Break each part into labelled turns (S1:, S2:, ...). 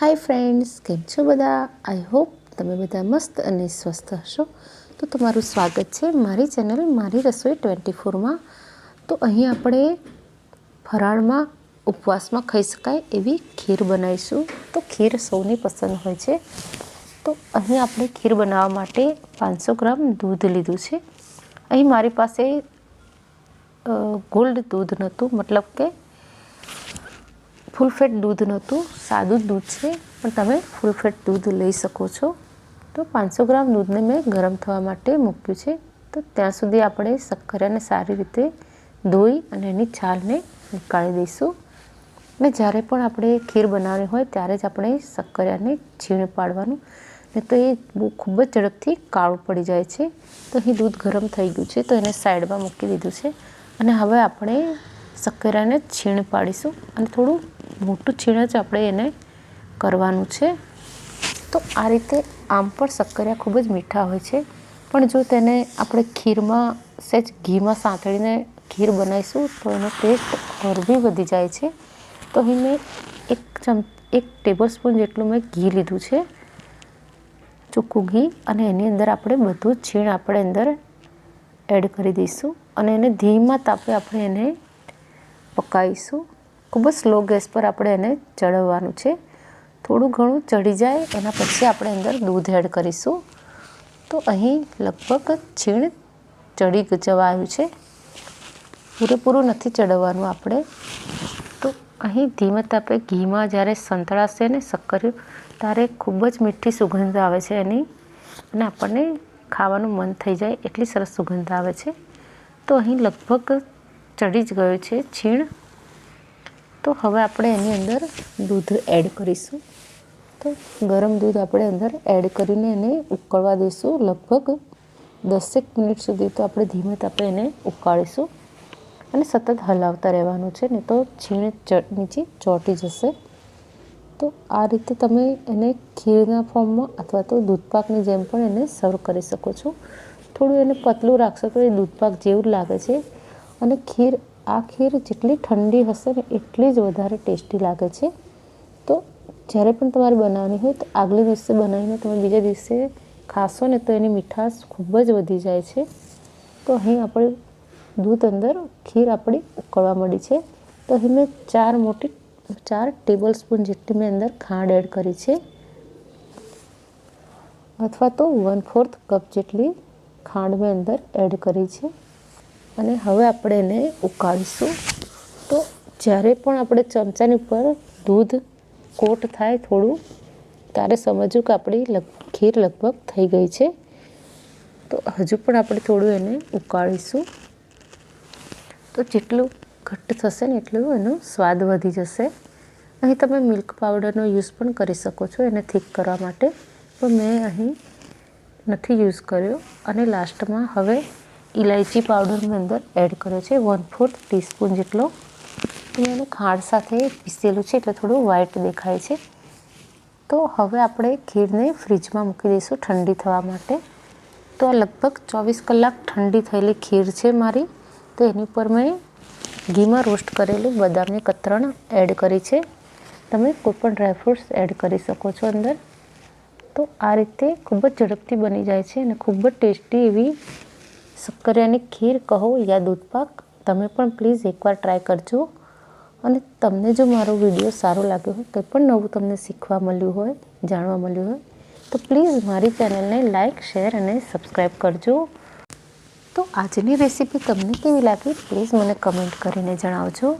S1: Hi friends કેમ છો બધા? આઈ હોપ તમે બધા મસ્ત અને સ્વસ્થ હશો. તો તમારું સ્વાગત છે મારી ચેનલ મારી રસોઈ ટ્વેન્ટી ફોરમાં તો અહીં આપણે ફરાળમાં ઉપવાસમાં ખાઈ શકાય એવી ખીર બનાવીશું. તો ખીર સૌની પસંદ હોય છે. તો અહીં આપણે ખીર બનાવવા માટે પાંચસો ગ્રામ દૂધ લીધું છે. અહીં મારી પાસે ગોલ્ડ દૂધ નહોતું, મતલબ કે ફૂલ ફેટ દૂધ નહોતું, સાદું દૂધ છે, પણ તમે ફૂલ ફેટ દૂધ લઈ શકો છો. તો પાંચસો ગ્રામ દૂધને મેં ગરમ થવા માટે મૂક્યું છે. તો ત્યાં સુધી આપણે શક્કરિયાને સારી રીતે ધોઈ અને એની છાલને નીકાળી દઈશું. અને જ્યારે પણ આપણે ખીર બનાવવાની હોય, ત્યારે જ આપણે શક્કરિયાને છીણ પાડવાનું. ને તો એ બહુ ખૂબ જ ઝડપથી કાળું પડી જાય છે. તો અહીં દૂધ ગરમ થઈ ગયું છે, તો એને સાઈડમાં મૂકી દીધું છે. અને હવે આપણે શક્કરિયાને છીણ પાડીશું. અને થોડું મોટું છીણ જ આપણે એને કરવાનું છે. તો આ રીતે આમ પણ શક્કરિયા ખૂબ જ મીઠા હોય છે. પણ જો તેને આપણે ખીરમાં સહેજ ઘીમાં સાંતળીને ખીર બનાવીશું, તો એનો ટેસ્ટ હળવી વધી જાય છે. તો અહીં મેં એક ચમ, એક ટેબલ સ્પૂન જેટલું મેં ઘી લીધું છે. ચોખ્ખું ઘી અને એની અંદર આપણે બધું છીણ આપણે અંદર એડ કરી દઈશું અને એને ધીમા તાપે આપણે એને પકાવીશું. ખૂબ જ સ્લો ગેસ પર આપણે એને ચડવવાનું છે. થોડું ઘણું ચડી જાય, એના પછી આપણે અંદર દૂધ એડ કરીશું. તો અહીં લગભગ છીણ ચડી જવા આવ્યું છે. પૂરેપૂરું નથી ચડવવાનું આપણે. તો અહીં ધીમે તાપે ઘીમાં જ્યારે સંતળાશે ને શક્કર, ત્યારે ખૂબ જ મીઠી સુગંધ આવે છે એની. અને આપણને ખાવાનું મન થઈ જાય એટલી સરસ સુગંધ આવે છે. તો અહીં લગભગ ચડી જ ગયું છે છીણ. તો હવે આપણે એની અંદર દૂધ એડ કરીશું. તો ગરમ દૂધ આપણે અંદર એડ કરીને એને ઉકળવા દઈશું. લગભગ દસેક મિનિટ સુધી તો આપણે ધીમે તાપે એને ઉકાળીશું. અને સતત હલાવતા રહેવાનું છે, નહીં તો છીણ નીચે ચોંટી જશે. તો આ રીતે તમે એને ખીરના ફોર્મમાં અથવા તો દૂધપાકની જેમ પણ એને સર્વ કરી શકો છો. થોડું એને પતલું રાખશો તો એ દૂધપાક જેવું લાગે છે. અને ખીર આ ખીર જેટલી ઠંડી હશે ને એટલી જ વધારે ટેસ્ટી લાગે છે. તો જ્યારે પણ તમારે બનાવવાની હોય તો આગલે દિવસે બનાવીને તમે બીજા દિવસે ખાશો ને તો એની મીઠાશ ખૂબ જ વધી જાય છે. તો અહીં આપણે દૂધ અંદર ખીર આપણી ઉકળવા મળી છે. તો અહીં મેં ચાર મોટી, ચાર ટેબલ સ્પૂન જેટલી મેં અંદર ખાંડ એડ કરી છે. અથવા તો વન ફોર્થ કપ જેટલી ખાંડ મેં અંદર એડ કરી છે. અને હવે આપણે એને ઉકાળીશું. તો જ્યારે પણ આપણે ચમચાની ઉપર દૂધ કોટ થાય થોડું, ત્યારે સમજવું કે આપણી ખીર લગભગ થઈ ગઈ છે. તો હજુ પણ આપણે થોડું એને ઉકાળીશું. તો જેટલું ઘટ્ટ થશે ને એટલું એનો સ્વાદ વધી જશે. અહીં તમે મિલ્ક પાવડરનો યુઝ પણ કરી શકો છો, એને થીક કરવા માટે. પણ મેં અહીં નથી યુઝ કર્યો. અને લાસ્ટમાં હવે ઇલાયચી પાવડર મેં અંદર એડ કર્યો છે વન ફોર્થ ટીસ્પૂન જેટલો. મેં એને ખાંડ સાથે પીસેલું છે એટલે થોડું વ્હાઈટ દેખાય છે. તો હવે આપણે ખીરને ફ્રીજમાં મૂકી દઈશું ઠંડી થવા માટે. તો આ લગભગ ચોવીસ કલાક ઠંડી થયેલી ખીર છે મારી. તો એની ઉપર મેં ઘીમાં રોસ્ટ કરેલું બદામની કતરણ એડ કરી છે. તમે કોઈપણ ડ્રાયફ્રૂટ્સ એડ કરી શકો છો અંદર. તો આ રીતે ખૂબ જ ઝડપથી બની જાય છે અને ખૂબ જ ટેસ્ટી એવી શક્કરિયાની ખીર કહો યા દૂધપાક, તમે પણ પ્લીઝ એકવાર ટ્રાય કરજો. અને તમને જો મારો વીડિયો સારો લાગ્યો હોય, કંઈ પણ નવું તમને શીખવા મળ્યું હોય, જાણવા મળ્યું હોય, તો પ્લીઝ મારી ચેનલને લાઇક શેર અને સબસ્ક્રાઈબ કરજો. તો આજની રેસીપી તમને કેવી લાગી પ્લીઝ મને કમેન્ટ કરીને જણાવજો.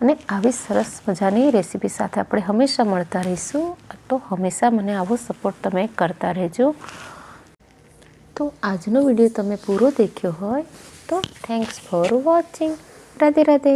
S1: અને આવી સરસ મજાની રેસીપી સાથે આપણે હંમેશા મળતા રહીશું. તો હંમેશા મને આવો સપોર્ટ તમે કરતા રહેજો. તો આજનો વીડિયો તમે પૂરો દેખ્યો હોય તો thanks for watching Radhe Radhe.